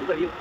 Iba yun.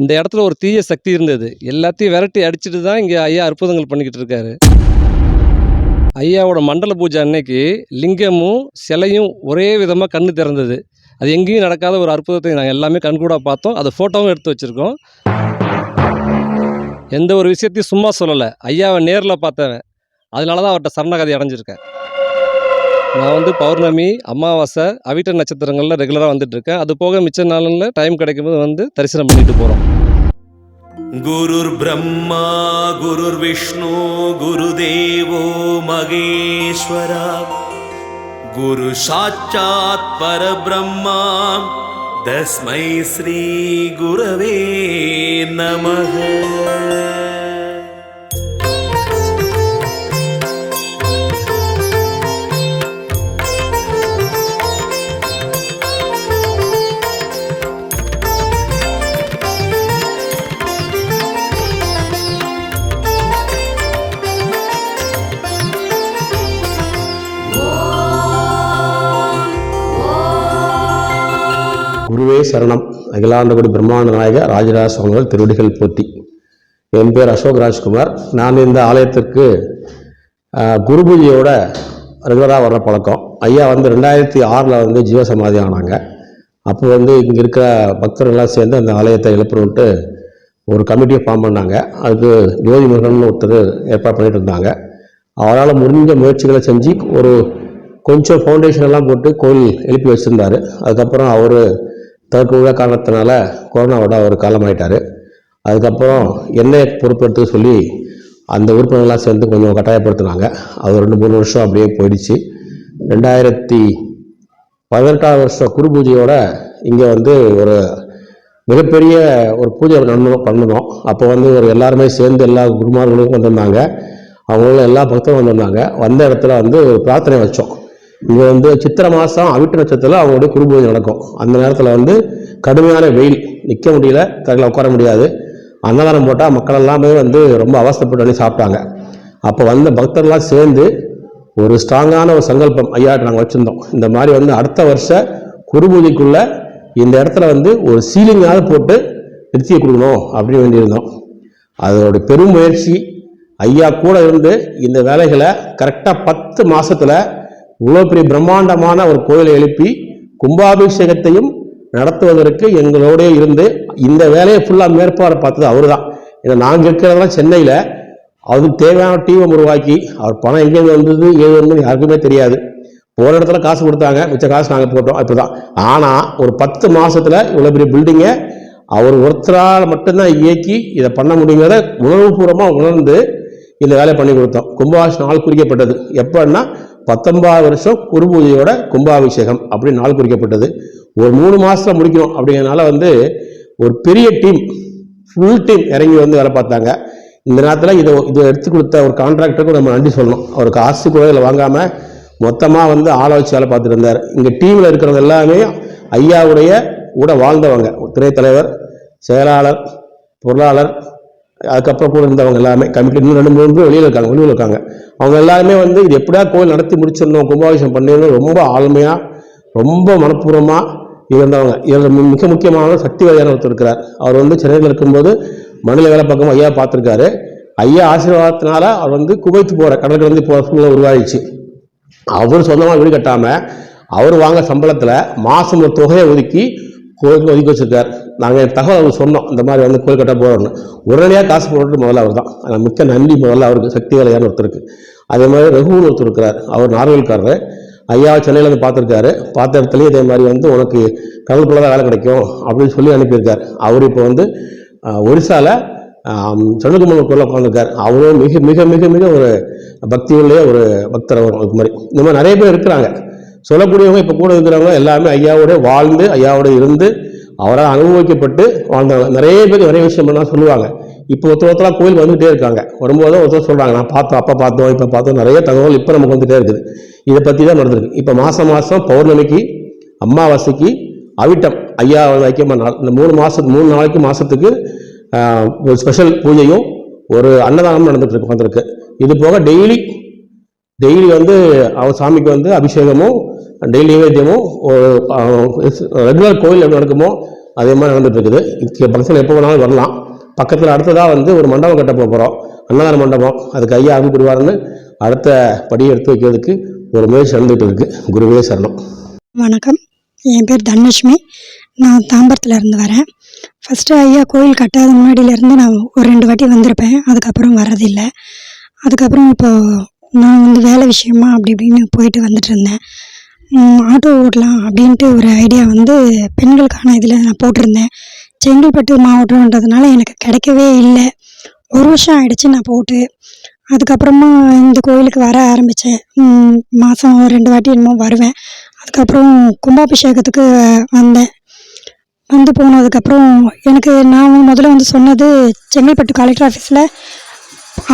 இந்த இடத்துல ஒரு தீய சக்தி இருந்தது. எல்லாத்தையும் விரட்டி அடிச்சிட்டு தான் இங்கே ஐயா அற்புதங்கள் பண்ணிக்கிட்டு இருக்காரு. ஐயாவோட மண்டல பூஜை அன்னைக்கு லிங்கமும் சிலையும் ஒரே விதமாக கண்ணு திறந்தது. அது எங்கேயும் நடக்காத ஒரு அற்புதத்தை நாங்கள் எல்லாமே கண்கூடாக பார்த்தோம். அதை ஃபோட்டோவும் எடுத்து வச்சுருக்கோம். எந்த ஒரு விஷயத்தையும் சும்மா சொல்லலை. ஐயாவை நேரில் பார்த்தவன். அதனால தான் அவர்கிட்ட சரணகதி அடைஞ்சிருக்கேன். நான் வந்து பௌர்ணமி அமாவாசை அவிட்ட நட்சத்திரங்களில் ரெகுலராக வந்துட்டு இருக்கேன் அது போக மிச்ச நாளில் டைம் கிடைக்கும்போது வந்து தரிசனம் பண்ணிட்டு போகிறோம் குருர் பிரம்மா குரு விஷ்ணு குரு தேவோ மகேஸ்வரா. குரு சாட்சாத் பரபிரம்மா தஸ்மை ஸ்ரீ குருவே நமக. சரணம். அகிலாண்டகுடி பிரம்மாண்ட நாயக ராஜராஜ சுவாமிகள் திருவடிகள் போட்டி. என் பேர் அசோக் ராஜ்குமார். நான் இந்த ஆலயத்திற்கு குரு பூஜையோட ரெகுலராக வர்ற பழக்கம். ஐயா வந்து ரெண்டாயிரத்தி ஆறில் வந்து ஜீவசமாதி ஆனாங்க. அப்போ வந்து இங்கே இருக்கிற பக்தர்கள்லாம் சேர்ந்து அந்த ஆலயத்தை எழுப்பணுன்ட்டு ஒரு கமிட்டியை ஃபார்ம் பண்ணாங்க. அதுக்கு ஜோதி முருகன் ஒருத்தர் ஏற்பாடு பண்ணிட்டு இருந்தாங்க. அவரால் முடிஞ்ச முயற்சிகளை செஞ்சு ஒரு கொஞ்சம் ஃபவுண்டேஷன் எல்லாம் போட்டு கோயில் எழுப்பி வச்சுருந்தாரு. அதுக்கப்புறம் அவர் தவிர்க்க காரணத்தினால கொரோனாவோட அவர் காலமாயிட்டார். அதுக்கப்புறம் என்னை பொறுப்பெடுத்து சொல்லி அந்த உறுப்பினர்கள்லாம் சேர்ந்து கொஞ்சம் கட்டாயப்படுத்தினாங்க. அது ரெண்டு மூணு வருஷம் அப்படியே போயிடுச்சு. ரெண்டாயிரத்தி பதினெட்டாவது வருஷம் குரு பூஜையோட இங்கே வந்து ஒரு மிகப்பெரிய ஒரு பூஜை நடந்தோம் பண்ணணும் அப்போ வந்து ஒரு எல்லாருமே சேர்ந்து எல்லா குருமார்களும் வந்திருந்தாங்க அவங்களும் எல்லா பக்தரும் வந்திருந்தாங்க வந்த இடத்துல வந்து ஒரு பிரார்த்தனை வச்சோம். இங்கே வந்து சித்திரை மாதம் அவிட்ட நட்சத்திரத்தில் அவங்களுடைய குருபூஜை நடக்கும். அந்த நேரத்தில் வந்து கடுமையான வெயில். நிற்க முடியல தரையில் உட்கார முடியாது. அன்னதானம் போட்டால் மக்கள் எல்லாமே வந்து ரொம்ப அவஸ்தைப்பட்டு வந்து சாப்பிட்டாங்க. அப்போ வந்த பக்தர்லாம் சேர்ந்து ஒரு ஸ்ட்ராங்கான ஒரு சங்கல்பம் ஐயா நாங்கள் வச்சுருந்தோம். இந்த மாதிரி வந்து அடுத்த வருஷ குருபூஜைக்குள்ள இந்த இடத்துல வந்து ஒரு சீலிங்காவது போட்டு நிறுத்திய கொடுக்கணும் அப்படின்னு வேண்டியிருந்தோம். அதோட பெரும் முயற்சி ஐயா கூட இருந்து இந்த வேலைகளை கரெக்டாக பத்து மாதத்தில் இவ்வளோ பெரிய பிரம்மாண்டமான ஒரு கோயிலை எழுப்பி கும்பாபிஷேகத்தையும் நடத்துவதற்கு எங்களோடய இருந்து இந்த வேலையை ஃபுல்லாக மேற்பாடு பார்த்தது அவர் தான் ஏன்னா நாங்கள் இருக்கிறதெல்லாம் சென்னையில் அதுக்கு தேவையான டீமை உருவாக்கி அவர் பணம் எங்கேருந்து வந்தது ஏது வந்து யாருக்குமே தெரியாது. போன இடத்துல காசு கொடுத்தாங்க மிச்ச காசு நாங்கள் போட்டோம் இப்படிதான். ஆனால் ஒரு பத்து மாதத்தில் இவ்வளோ பெரிய பில்டிங்கை அவர் ஒருத்தரால் மட்டும்தான் இயக்கி இதை பண்ண முடியுங்கிறத உணர்வுபூர்வமாக உணர்ந்து இந்த வேலையை பண்ணி கொடுத்தோம். கும்பாபிஷேகம் நாள் குறிக்கப்பட்டது. எப்போன்னா பத்தொன்பதாவது வருஷம் குரு பூஜையோட கும்பாபிஷேகம் அப்படின்னு நாள் குறிக்கப்பட்டது. ஒரு மூணு மாதத்தில் முடிக்கணும் அப்படிங்கிறனால வந்து ஒரு பெரிய டீம் ஃபுல் டீம் இறங்கி வந்து வேலை பார்த்தாங்க. இந்த நேரத்தில் இதை இதை எடுத்து கொடுத்த ஒரு கான்ட்ராக்டருக்கும் நம்ம நன்றி சொல்லணும். அவர் காசு கூட இதில் வாங்காமல் மொத்தமாக வந்து ஆளை வச்சு வேலை பார்த்துட்டு இருந்தார். இங்கே டீமில் இருக்கிறவங்க எல்லாமே ஐயாவுடைய கூட வாழ்ந்தவங்க. துணைத்தலைவர் செயலாளர் பொருளாளர் அதுக்கப்புறம் கூட இருந்தவங்க எல்லாமே கமிட்டி இன்னும் ரெண்டு மூணு பேர் வெளியில் இருக்காங்க வெளியில் இருக்காங்க. அவங்க எல்லாருமே வந்து இது எப்படியா கோயில் நடத்தி முடிச்சிடணும் கும்பாபிஷேகம் பண்ணிடணும் ரொம்ப ஆளுமையாக ரொம்ப மனப்பூர்வமாக இருந்தவங்க. இதில் மிக முக்கியமான சக்தி வகையான ஒருத்தர் இருக்கிறார். அவர் வந்து சென்னையில் இருக்கும்போது மனித வேலை பக்கம் ஐயா பார்த்துருக்காரு. ஐயா ஆசீர்வாதத்தினால அவர் வந்து குவைத்து போகிற கடலுக்கு வந்து போகிற சூழ்நிலை உருவாயிடுச்சு. அவர் சொந்தமாக வீடு கட்டாமல் அவர் வாங்க சம்பளத்தில் மாதம் ஒரு தொகையை ஒதுக்கி கோயிலுக்கு ஒதுக்கி வச்சிருக்கார். நாங்கள் தகவல் அவருக்கு சொன்னோம். இந்த மாதிரி வந்து கோயில் கட்ட போகிறோம்னு உடனடியாக காசு போட்டு முதல்ல அவர் தான் ஆனால் மிக்க நன்றி முதல்ல அவருக்கு. சக்தி வேலையான ஒருத்தருக்கு. அதே மாதிரி ரகுன்னு ஒருத்தர் இருக்கிறார். அவர் நார்வேல்காரர். ஐயா சென்னையில் வந்து பார்த்துருக்காரு. பார்த்த இடத்துலையும் இதே மாதிரி வந்து உனக்கு கடல் தான் வேலை கிடைக்கும் அப்படின்னு சொல்லி அனுப்பியிருக்கார். அவர் இப்போ வந்து ஒரிசாவில் ஒரிசால சண்முகமன் கோயிலில் உட்காந்துருக்கார் அவரும் மிக மிக மிக மிக ஒரு பக்தி ஒரு பக்தர் அவர். அதுக்கு மாதிரி. இந்த மாதிரி நிறைய பேர் இருக்கிறாங்க. சொல்லக்கூடியவங்க இப்போ கூட இருக்கிறவங்க எல்லாமே ஐயாவோட வாழ்ந்து ஐயாவோட இருந்து அவரால் அனுபவிக்கப்பட்டு வாழ்ந்தாங்க நிறைய பேர் நிறைய விஷயம்லாம் சொல்லுவாங்க. இப்போ ஒருத்தர் ஒருத்தராக கோயிலுக்கு வந்துகிட்டே இருக்காங்க. வரும்போது ஒருத்தர் சொல்கிறாங்க நான் பார்த்தோம் அப்போ பார்த்தோம் இப்போ பார்த்தோம். நிறைய தகவல் இப்போ நமக்கு வந்துகிட்டே இருக்குது. இதை பற்றி தான் நடந்திருக்கு. இப்போ மாதம் மாதம் பௌர்ணமிக்கு அமாவாசைக்கு அவிட்டம் ஐயா ஐக்கியமாக நாள் இந்த மூணு மாதத்துக்கு மூணு நாளைக்கு மாதத்துக்கு ஒரு ஸ்பெஷல் பூஜையும் ஒரு அன்னதானமும் நடந்துட்டு இருக்கு வந்திருக்கு. இது போக டெய்லி டெய்லி வந்து அவர் சாமிக்கு வந்து அபிஷேகமும் டெய்லி நைவேத்தியமும் ஒரு ரெகுலர் கோயில் எப்படி நடக்குமோ அதே மாதிரி நடந்துட்டு இருக்குது இங்கே ஃபங்க்ஷன் எப்போ வேணாலும் வரலாம். பக்கத்தில் அடுத்ததாக வந்து ஒரு மண்டபம் கட்ட போகிறோம் அன்னதான மண்டபம். அதுக்கு ஐயா அனுப்பிடுவாருன்னு அடுத்த படியை எடுத்து வைக்கிறதுக்கு ஒரு முயற்சி நடந்துகிட்டு இருக்கு குருவே சரணம். வணக்கம். என் பேர் தனலட்சுமி. நான் தாம்பரத்தில் இருந்து வரேன். ஃபஸ்ட்டு ஐயா கோயில் கட்டாத முன்னாடியிலேருந்து நான் ஒரு ரெண்டு வாட்டி வந்திருப்பேன். அதுக்கப்புறம் வர்றதில்லை. அதுக்கப்புறம் இப்போது நான் வந்து வேலை விஷயமா அப்படி இப்படின்னு போயிட்டு வந்துட்டு இருந்தேன். ஆட்டோ ஓட்டலாம் அப்படின்ட்டு ஒரு ஐடியா வந்து பெண்களுக்கான இதில் நான் போட்டிருந்தேன். செங்கல்பட்டு மாவட்டம்ன்றதுனால எனக்கு கிடைக்கவே இல்லை. ஒரு வருஷம் ஆகிடுச்சு நான் போட்டு. அதுக்கப்புறமா இந்த கோயிலுக்கு வர ஆரம்பித்தேன் மாதம் ரெண்டு வாட்டி என்னமோ வருவேன். அதுக்கப்புறம் கும்பாபிஷேகத்துக்கு வந்தேன். வந்து போனதுக்கப்புறம் எனக்கு நான் முதல்ல வந்து சொன்னது செங்கல்பட்டு கலெக்டர் ஆஃபீஸில்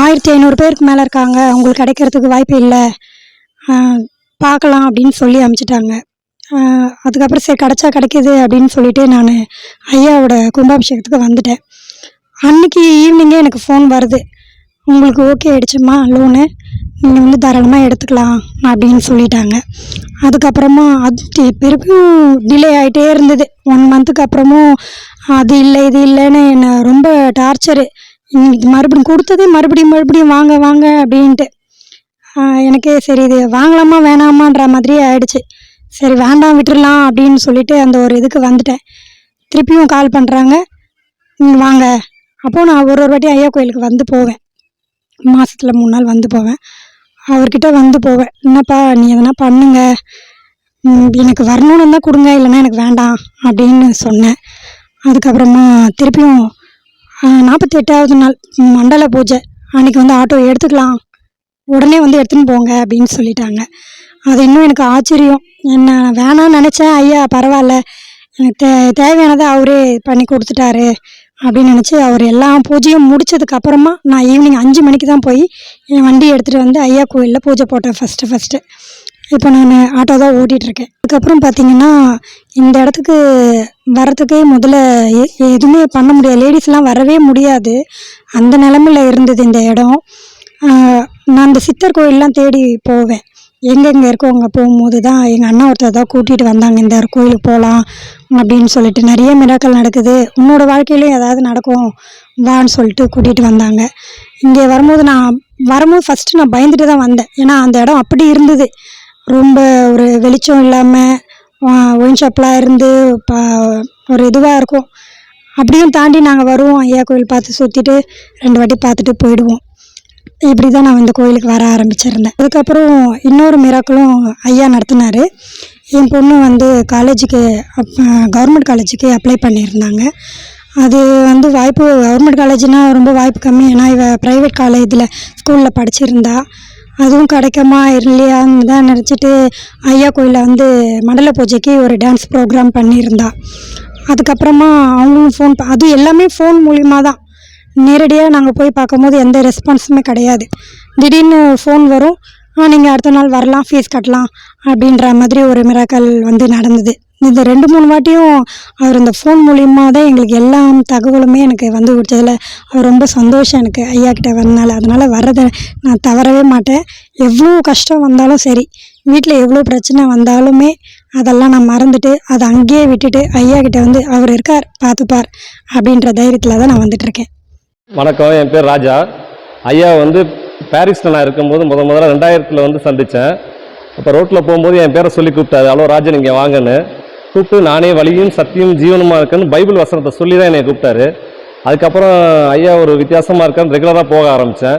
ஆயிரத்தி ஐநூறு பேருக்கு மேலே இருக்காங்க. அவங்களுக்கு கிடைக்கிறதுக்கு வாய்ப்பு இல்லை. பார்க்கலாம் அப்படின்னு சொல்லி அனுப்பிச்சிட்டாங்க அதுக்கப்புறம் சரி கிடச்சா கிடைக்கிது அப்படின்னு சொல்லிட்டு நான் ஐயாவோட கும்பாபிஷேகத்துக்கு வந்துட்டேன். அன்னைக்கு ஈவினிங்கே எனக்கு ஃபோன் வருது. உங்களுக்கு ஓகே ஆகிடுச்சுமா லோனு நீங்கள் வந்து தாராளமாக எடுத்துக்கலாம் அப்படின்னு சொல்லிட்டாங்க. அதுக்கப்புறமா அது பிறகும் டிலே ஆகிட்டே இருந்தது. ஒன் மந்த்துக்கு அப்புறமும் அது இல்லை இது இல்லைன்னு என்னை ரொம்ப டார்ச்சரு இது மறுபடியும் கொடுத்தது மறுபடியும் மறுபடியும் வாங்க வாங்க அப்படின்ட்டு. எனக்கே சரி இது வாங்கலாமா வேணாமான்ற மாதிரியே ஆயிடுச்சு. சரி வேண்டாம் விட்டுறலாம் அப்படின்னு சொல்லிட்டு அந்த ஒரு இதுக்கு வந்துட்டேன். திருப்பியும் கால் பண்ணுறாங்க வாங்க. அப்போது நான் ஒரு ஒரு வாட்டி ஐயா கோயிலுக்கு வந்து போவேன். மாதத்தில் மூணு நாள் வந்து போவேன். அவர்கிட்ட வந்து போவேன். என்னப்பா நீ எதனா பண்ணுங்க. எனக்கு வரணும்னு இருந்தால் கொடுங்க இல்லைன்னா எனக்கு வேண்டாம் அப்படின்னு சொன்னேன். அதுக்கப்புறமா திருப்பியும் நாற்பத்தி எட்டாவது நாள் மண்டல பூஜை. அன்னைக்கு வந்து ஆட்டோ எடுத்துக்கலாம். உடனே வந்து எடுத்துன்னு போங்க அப்படின்னு சொல்லிட்டாங்க. அது இன்னும் எனக்கு ஆச்சரியம். என்ன வேணாம்னு நினச்சேன் ஐயா பரவாயில்ல. எனக்கு தே தேவையானதை அவரே பண்ணி கொடுத்துட்டாரு அப்படின்னு நினச்சி அவர் எல்லா பூஜையும் முடிச்சதுக்கு அப்புறமா நான் ஈவினிங் அஞ்சு மணிக்கு தான் போய் என் வண்டி எடுத்துகிட்டு வந்து ஐயா கோயிலில் பூஜை போட்டேன் ஃபஸ்ட்டு ஃபஸ்ட்டு இப்போ நான் ஆட்டோ தான் ஓட்டிகிட்ருக்கேன் அதுக்கப்புறம் பார்த்தீங்கன்னா இந்த இடத்துக்கு வர்றதுக்கே முதல்ல எ- எதுவுமே பண்ண முடியாது. லேடிஸ்லாம் வரவே முடியாது. அந்த நிலமையில் இருந்தது இந்த இடம். நான் இந்த சித்தர் கோயிலெலாம் தேடி போவேன். எங்கெங்கே இருக்கோ அங்கே போகும்போது தான் எங்கள் அண்ணா ஒருத்தர் தான் கூட்டிகிட்டு வந்தாங்க. இந்த கோயிலுக்கு போகலாம் அப்படின்னு சொல்லிட்டு நிறைய மிராக்கள் நடக்குது. உன்னோட வாழ்க்கையிலையும் ஏதாவது நடக்கும் வான்னு சொல்லிட்டு கூட்டிகிட்டு வந்தாங்க. இங்கே வரும்போது நான் வரும்போது ஃபஸ்ட்டு நான் பயந்துட்டு தான் வந்தேன். ஏன்னா அந்த இடம் அப்படி இருந்தது. ரொம்ப ஒரு வெளிச்சம் இல்லாமல் ஒயின் ஷாப்லாம் இருந்து ப ஒரு இதுவாக இருக்கும். அப்படியும் தாண்டி நாங்கள் வருவோம். ஐயா கோயில் பார்த்து சுற்றிட்டு ரெண்டு வாட்டி பார்த்துட்டு போயிடுவோம். இப்படி தான் நான் இந்த கோயிலுக்கு வர ஆரம்பிச்சிருந்தேன். அதுக்கப்புறம் இன்னொரு மிராக்களும் ஐயா நடத்தினார். என் பொண்ணு வந்து காலேஜுக்கு கவர்மெண்ட் காலேஜுக்கு அப்ளை பண்ணியிருந்தாங்க. அது வந்து வாய்ப்பு கவர்மெண்ட் காலேஜ்னால் ரொம்ப வாய்ப்பு கம்மி. ஏன்னா இவ ப்ரைவேட் காலேஜில் ஸ்கூலில் படிச்சிருந்தா. அதுவும் கிடைக்குமா இல்லையான்னு தான் நினச்சிட்டு ஐயா கோயிலில் வந்து மண்டல பூஜைக்கு ஒரு டான்ஸ் ப்ரோக்ராம் பண்ணியிருந்தா. அதுக்கப்புறமா அவங்களும் ஃபோன் அது எல்லாமே ஃபோன் மூலிமா தான் நேரடியாக நாங்கள் போய் பார்க்கும்போது எந்த ரெஸ்பான்ஸுமே கிடையாது. திடீர்னு ஃபோன் வரும். நீங்கள் அடுத்த நாள் வரலாம் ஃபீஸ் கட்டலாம் அப்படின்ற மாதிரி ஒரு மிராக்கல் வந்து நடந்தது. இந்த ரெண்டு மூணு வாட்டியும் அவர் இந்த ஃபோன் மூலியமாக தான் எங்களுக்கு எல்லா தகவலுமே எனக்கு வந்து கொடுத்ததில் அவர் ரொம்ப சந்தோஷம் எனக்கு ஐயா கிட்ட வந்தனால. அதனால் வர்றதை நான் தவறவே மாட்டேன். எவ்வளோ கஷ்டம் வந்தாலும் சரி வீட்டில் எவ்வளோ பிரச்சனை வந்தாலுமே அதெல்லாம் நான் மறந்துட்டு அதை அங்கேயே விட்டுட்டு ஐயா கிட்ட வந்து அவர் இருக்கார் பார்த்துப்பார் அப்படின்ற தைரியத்தில் தான் நான் வந்துட்டுருக்கேன் வணக்கம் என் பேர் ராஜா. ஐயா வந்து பாரிஸில் நான் இருக்கும்போது முத முதல்ல ரெண்டாயிரத்தில் வந்து சந்தித்தேன் அப்போ ரோட்டில் போகும்போது என் பேரை சொல்லி கூப்பிட்டாரு. ஹலோ ராஜன் இங்கே வாங்கன்னு. கூப்பிட்டு நானே வழியும் சத்தியம் ஜீவனமாக இருக்கேன்னு பைபிள் வசனத்தை சொல்லி தான் என்னை கூப்பிட்டாரு. அதுக்கப்புறம் ஐயா ஒரு வித்தியாசமாக இருக்கான்னு ரெகுலராக போக ஆரம்பித்தேன்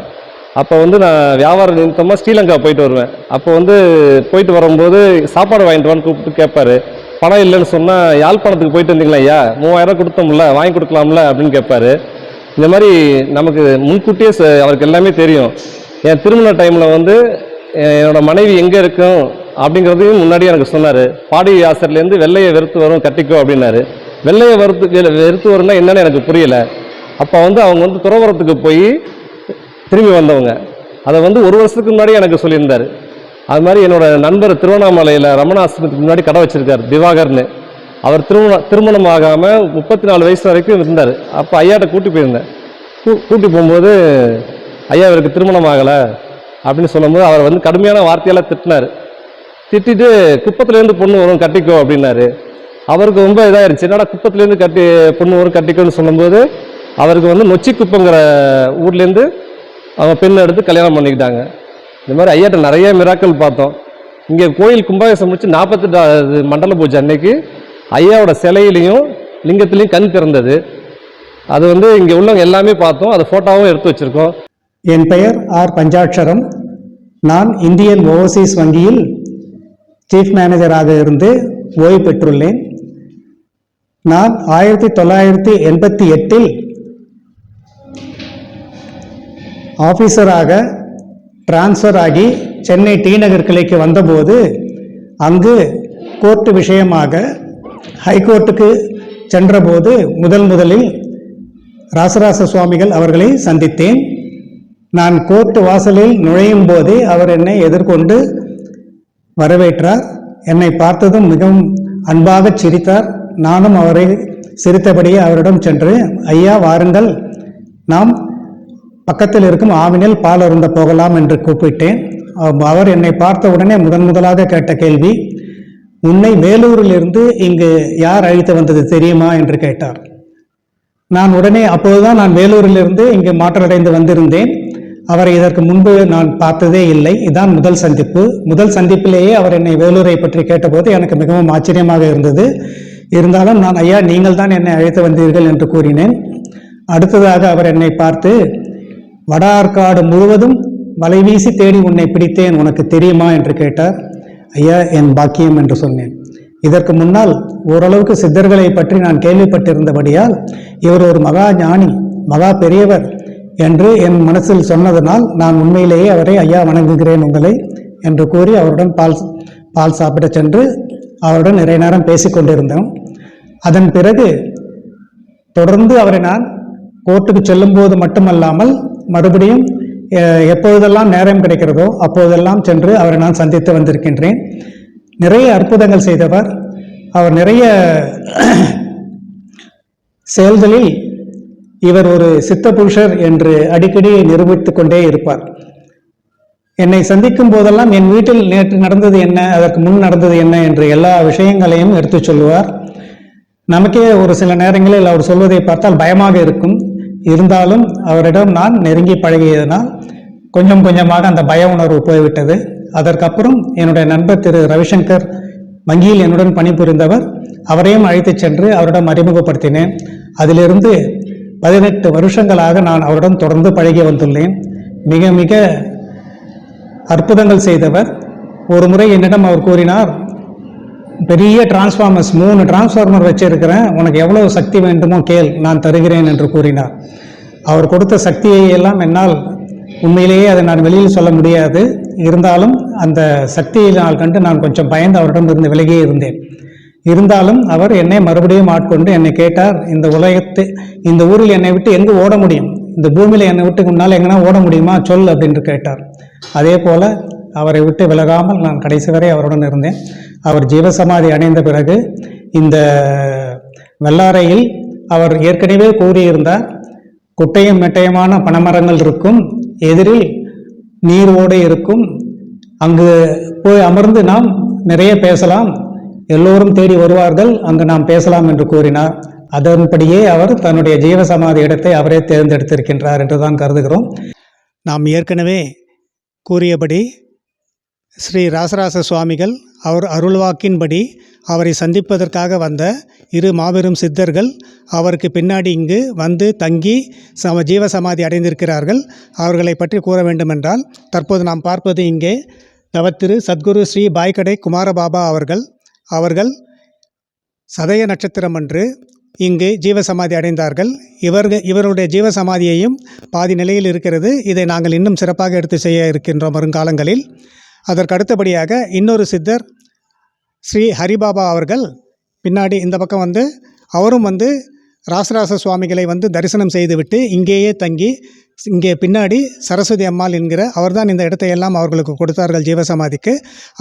அப்போ வந்து நான் வியாபார நிமித்தமாக ஸ்ரீலங்கா போயிட்டு வருவேன். அப்போ வந்து போயிட்டு வரும்போது சாப்பாடு வாங்கிட்டு வான்னு கூப்பிட்டு கேட்பாரு பணம் இல்லைன்னு சொன்னால் யாழ்ப்பாணத்துக்கு போயிட்டு வந்தீங்களா ஐயா? மூவாயிரம் கொடுத்தோம்ல வாங்கி கொடுக்கலாம்ல? அப்படின்னு கேட்பாரு இந்த மாதிரி நமக்கு முன்கூட்டியே அவருக்கு எல்லாமே தெரியும். என் திருமண டைமில் வந்து என்னோடய மனைவி எங்கே இருக்கும் அப்படிங்கிறதையும் முன்னாடியே எனக்கு சொன்னார். பாடி ஆசிரியர்லேருந்து வெள்ளையை வெறுத்து வரும் கட்டிக்கோ அப்படின்னாரு. வெள்ளையை வறுத்து வெறுத்து வரும்னா என்னென்னு எனக்கு புரியல. அப்போ வந்து அவங்க வந்து துறவரத்துக்கு போய் திரும்பி வந்தவங்க. அதை வந்து ஒரு வருஷத்துக்கு முன்னாடி எனக்கு சொல்லியிருந்தார். அது மாதிரி என்னோட நண்பர் திருவண்ணாமலையில் ரமண ஆசிரமத்துக்கு முன்னாடி கடை வச்சிருக்கார் திவாகர்னு. அவர் திருமணம் திருமணம் ஆகாமல் முப்பத்தி நாலு வயசு வரைக்கும் இருந்தார். அப்போ ஐயாட்ட கூட்டி போயிருந்தேன். கூ கூட்டி போகும்போது ஐயா இவருக்கு திருமணம் ஆகலை. அப்படின்னு சொல்லும்போது அவர் வந்து கடுமையான வார்த்தையெல்லாம் திட்டினார். திட்டிட்டு குப்பத்துலேருந்து பொண்ணு வரும் கட்டிக்கோ அப்படின்னாரு. அவருக்கு ரொம்ப இதாகிருச்சு என்னடா குப்பத்துலேருந்து கட்டி பொண்ணு வரும் கட்டிக்கோன்னு சொல்லும்போது அவருக்கு வந்து நொச்சி குப்பங்கிற ஊர்லேருந்து அவங்க பெண் எடுத்து கல்யாணம் பண்ணிக்கிட்டாங்க. இந்த மாதிரி ஐயாட்ட நிறைய மிராக்கள் பார்த்தோம். இங்கே கோயில் கும்பாபிஷேகம் முடிச்சு நாற்பத்தெட்டாவது மண்டல பூஜை அன்னைக்கு. ஐயாவோட சிலையிலையும் லிங்கத்துலேயும் கண் திறந்தது. அது வந்து இங்கே உள்ளவங்க எல்லாமே பார்த்தோம். அதை ஃபோட்டோவும் எடுத்து வச்சுருக்கோம். என் பெயர் ஆர் பஞ்சாட்சரம். நான் இந்தியன் ஓவர்சீஸ் வங்கியில் சீஃப் மேனேஜராக இருந்து ஓய்வு பெற்றுள்ளேன். நான் ஆயிரத்தி தொள்ளாயிரத்தி எண்பத்தி எட்டில் ஆஃபீஸராக டிரான்ஸ்ஃபர் ஆகி சென்னை டி நகர் கிளைக்கு வந்தபோது அங்கு கோர்ட்டு விஷயமாக ஹைகோர்ட்டுக்கு சென்றபோது முதல் முதலில் ராசராச சுவாமிகள் அவர்களை சந்தித்தேன். நான் கோர்ட்டு வாசலில் நுழையும் போதே அவர் என்னை எதிர்கொண்டு வரவேற்றார். என்னை பார்த்ததும் மிகவும் அன்பாக சிரித்தார். நானும் அவரை சிரித்தபடியே அவரிடம் சென்று ஐயா வாருங்கள். நாம் பக்கத்தில் இருக்கும் ஆவினில் பால் அருந்த போகலாம் என்று கூப்பிட்டேன். அவர் என்னை பார்த்த உடனே முதன் முதலாக கேட்ட கேள்வி உன்னை மேலூரிலிருந்து இங்கு யார் அழைத்து வந்தது தெரியுமா என்று கேட்டார். நான் உடனே அப்போதுதான் நான் வேலூரிலிருந்து இங்கு மாற்றடைந்து வந்திருந்தேன். அவரை இதற்கு முன்பு நான் பார்த்ததே இல்லை. இதான் முதல் சந்திப்பு. முதல் சந்திப்பிலேயே அவர் என்னை வேலூரை பற்றி கேட்டபோது எனக்கு மிகவும் ஆச்சரியமாக இருந்தது. இருந்தாலும் நான் ஐயா நீங்கள் தான் என்னை அழைத்து வந்தீர்கள் என்று கூறினேன். அடுத்ததாக அவர் என்னை பார்த்து வட ஆற்காடு முழுவதும் வலைவீசி தேடி உன்னை பிடித்தேன் உனக்கு தெரியுமா? என்று கேட்டார். ஐயா என் பாக்கியம் என்று சொன்னேன். இதற்கு முன்னால் ஓரளவுக்கு சித்தர்களை பற்றி நான் கேள்விப்பட்டிருந்தபடியால் இவர் ஒரு மகா ஞானி மகா பெரியவர் என்று என் மனசில் சொன்னதனால் நான் உண்மையிலேயே அவரை ஐயா வணங்குகிறேன் உங்களை என்று கூறி அவருடன் பால் பால் சாப்பிடச் சென்று அவருடன் நிறைய நேரம் பேசிக்கொண்டிருந்தோம் அதன் பிறகு தொடர்ந்து அவரை நான் கோர்ட்டுக்கு செல்லும்போது மட்டுமல்லாமல் மறுபடியும் எப்பொழுதெல்லாம் நேரம் கிடைக்கிறதோ அப்போதெல்லாம் சென்று அவரை நான் சந்தித்து வந்திருக்கின்றேன். நிறைய அற்புதங்கள் செய்தவர். அவர் நிறைய செயல்களில் இவர் ஒரு சித்த புருஷர் என்று அடிக்கடி நிரூபித்து கொண்டே இருப்பார். என்னை சந்திக்கும் போதெல்லாம் என் வீட்டில் நேற்று நடந்தது என்ன அதற்கு முன் நடந்தது என்ன என்று எல்லா விஷயங்களையும் எடுத்துச் சொல்லுவார். நமக்கே ஒரு சில நேரங்களில் அவர் சொல்வதை பார்த்தால் பயமாக இருக்கும். இருந்தாலும் அவரிடம் நான் நெருங்கி பழகியதனால் கொஞ்சம் கொஞ்சமாக அந்த பய உணர்வு போய்விட்டது. அதற்கப்புறம் என்னுடைய நண்பர் திரு ரவிசங்கர் வங்கியில் என்னுடன் பணிபுரிந்தவர் அவரையும் அழைத்துச் சென்று அவரிடம் அறிமுகப்படுத்தினேன். அதிலிருந்து பதினெட்டு வருஷங்களாக நான் அவருடன் தொடர்ந்து பழகி வந்துள்ளேன். மிக மிக அற்புதங்கள் செய்தவர். ஒரு முறை என்னிடம் அவர் கூறினார் பெரிய டிரான்ஸ்ஃபார்மர்ஸ் மூணு டிரான்ஸ்ஃபார்மர் வச்சிருக்கிறேன். உனக்கு எவ்வளவு சக்தி வேண்டுமோ கேள் நான் தருகிறேன் என்று கூறினார். அவர் கொடுத்த சக்தியை எல்லாம் என்னால் உண்மையிலேயே அதை நான் வெளியில் சொல்ல முடியாது. இருந்தாலும் அந்த சக்தியை நான் கண்டு நான் கொஞ்சம் பயந்து அவரிடம் இருந்து விலகியே இருந்தேன். இருந்தாலும் அவர் என்னை மறுபடியும் ஆட்கொண்டு என்னை கேட்டார் இந்த உலகத்தை இந்த ஊரில் என்னை விட்டு எங்கு ஓட முடியும்? இந்த பூமியில் என்னை விட்டு முன்னால் எங்கன்னா ஓட முடியுமா? சொல் அப்படின்னு கேட்டார். அதே போல் அவரை விட்டு விலகாமல் நான் கடைசி வரை அவருடன் இருந்தேன். அவர் ஜீவசமாதி அடைந்த பிறகு இந்த வெள்ளாரையில் அவர் ஏற்கனவே கூறியிருந்தார் குட்டையும் மெட்டையுமான பனைமரங்கள் இருக்கும் எதிரில் நீர் ஓடை இருக்கும் அங்கு போய் அமர்ந்து நாம் நிறைய பேசலாம் எல்லோரும் தேடி வருவார்கள் அங்கு நாம் பேசலாம் என்று கூறினார். அதன்படியே அவர் தன்னுடைய ஜீவசமாதி இடத்தை அவரே தேர்ந்தெடுத்திருக்கின்றார் என்று தான் கருதுகிறோம். நாம் ஏற்கனவே கூறியபடி ஸ்ரீ ராசராச சுவாமிகள் அவர் அருள்வாக்கின்படி அவரை சந்திப்பதற்காக வந்த இரு மாபெரும் சித்தர்கள் அவருக்கு பின்னாடி இங்கு வந்து தங்கி சம ஜீவ சமாதி அடைந்திருக்கிறார்கள். அவர்களை பற்றி கூற வேண்டுமென்றால் தற்போது நாம் பார்ப்பது இங்கே தவத்திரு சத்குரு ஸ்ரீ பாய்கடை குமாரபாபா அவர்கள் அவர்கள் சதய நட்சத்திரம் அன்று இங்கு ஜீவசமாதி அடைந்தார்கள். இவர்கள் இவருடைய ஜீவசமாதியையும் பாதி நிலையில் இருக்கிறது. இதை நாங்கள் இன்னும் சிறப்பாக எடுத்து செய்ய இருக்கின்றோம் வருங்காலங்களில். அதற்கு அடுத்தபடியாக இன்னொரு சித்தர் ஸ்ரீ ஹரிபாபா அவர்கள் பின்னாடி இந்த பக்கம் வந்து அவரும் வந்து ராசராச சுவாமிகளை வந்து தரிசனம் செய்துவிட்டு இங்கேயே தங்கி இங்கே பின்னாடி சரஸ்வதி அம்மாள் என்கிற அவர்தான் இந்த இடத்தை எல்லாம் அவர்களுக்கு கொடுத்தார்கள் ஜீவசமாதிக்கு.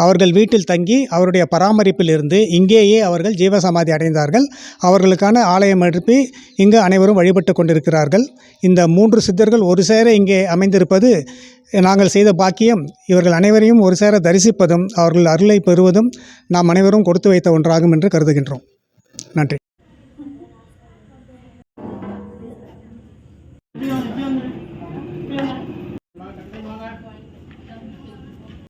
அவர்கள் வீட்டில் தங்கி அவருடைய பராமரிப்பில் இருந்து இங்கேயே அவர்கள் ஜீவசமாதி அடைந்தார்கள். அவர்களுக்கான ஆலயம் எழுப்பி இங்கு அனைவரும் வழிபட்டு கொண்டிருக்கிறார்கள். இந்த மூன்று சித்தர்கள் ஒரு சேர இங்கே அமைந்திருப்பது நாங்கள் செய்த பாக்கியம். இவர்கள் அனைவரையும் ஒரு சேர தரிசிப்பதும் அவர்கள் அருளை பெறுவதும் நாம் அனைவரும் கொடுத்து வைத்த ஒன்றாகும் என்று கருதுகின்றோம். நன்றி.